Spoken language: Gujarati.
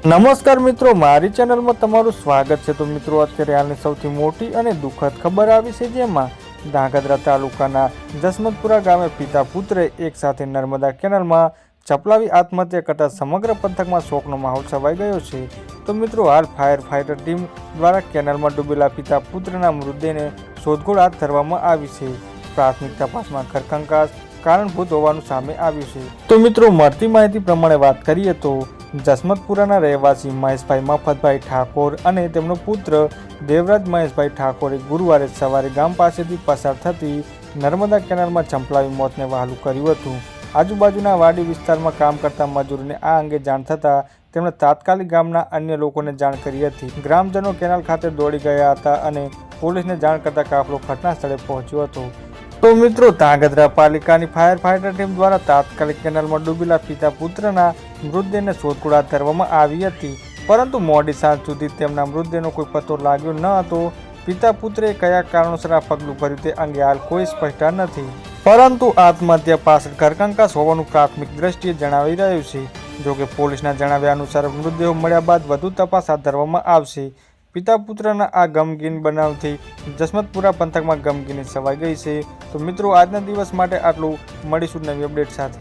નમસ્કાર મિત્રો, મારી ચેનલમાં તમારું સ્વાગત છે. તો મિત્રો, અત્યારે હાલની સૌથી મોટી અને દુઃખદ ખબર આવી છે, જેમાં ધાંગધ્રા તાલુકાના જસમતપુરા ગામે પિતા પુત્રે એક સાથે નર્મદા કેનાલમાં ચપલાવી આત્મહત્યા કરતા સમગ્ર પંથકમાં શોકનો માહોલ છવાઈ ગયો છે. તો મિત્રો, હાલ ફાયર ફાઇટર ટીમ દ્વારા કેનાલમાં ડૂબેલા પિતા પુત્રના મૃતદેહને શોધખોળ હાથ ધરવામાં આવી છે. પ્રાથમિક તપાસમાં ખરખંકાશ કારણભૂત હોવાનું સામે આવ્યું છે. તો મિત્રો, મળતી માહિતી પ્રમાણે વાત કરીએ તો જસમતપુરાના રહેવાસી મહેશભાઈ મફતભાઈ ઠાકોર અને તેમનો પુત્ર દેવરાજ મહેશભાઈ ઠાકોરે ગુરુવારે સવારે ગામ પાસેથી પસાર થતી નર્મદા કેનાલમાં ચંપલાવી મોતને વહાલું કર્યું હતું. આજુબાજુના વાડી વિસ્તારમાં કામ કરતા મજૂરોને આ અંગે જાણ થતાં તેમણે તાત્કાલિક ગામના અન્ય લોકોને જાણ કરી હતી. ગ્રામજનો કેનાલ ખાતે દોડી ગયા હતા અને પોલીસને જાણ કરતા કાફલો ઘટના સ્થળે પહોંચ્યો હતો. તો મિત્રો તાંગધ્રા પાલિકાની ફાયર ફાઈટર ટીમ દ્વારા તાત્કાલિક કેનાલમાં ડૂબેલા પિતા પુત્રના મૃતદેહને શોધખોળ હાથ ધરવામાં આવી હતી. પરંતુ મોડી સાંજ સુધી તેમના મૃતદેહનો કોઈ પત્તો લાગ્યો ન હતો. પિતા પુત્રે કયા કારણોસર આ પગલું ભર્યું તે અંગે હાલ કોઈ સ્પષ્ટતા નથી. પરંતુ આત્મહત્યા પાછળ ઘરકંકાસ હોવાનું પ્રાથમિક દ્રષ્ટિએ જણાવી રહ્યું છે. જોકે પોલીસના જણાવ્યા અનુસાર મૃતદેહો મળ્યા બાદ વધુ તપાસ હાથ ધરવામાં આવશે. પિતા પુત્રના આ ગમગીન બનાવથી જસમતપુરા પંથકમાં ગમગીની છવાઈ ગઈ છે. તો મિત્રો, આજના દિવસ માટે આટલું. મળીશું નવી અપડેટ સાથે.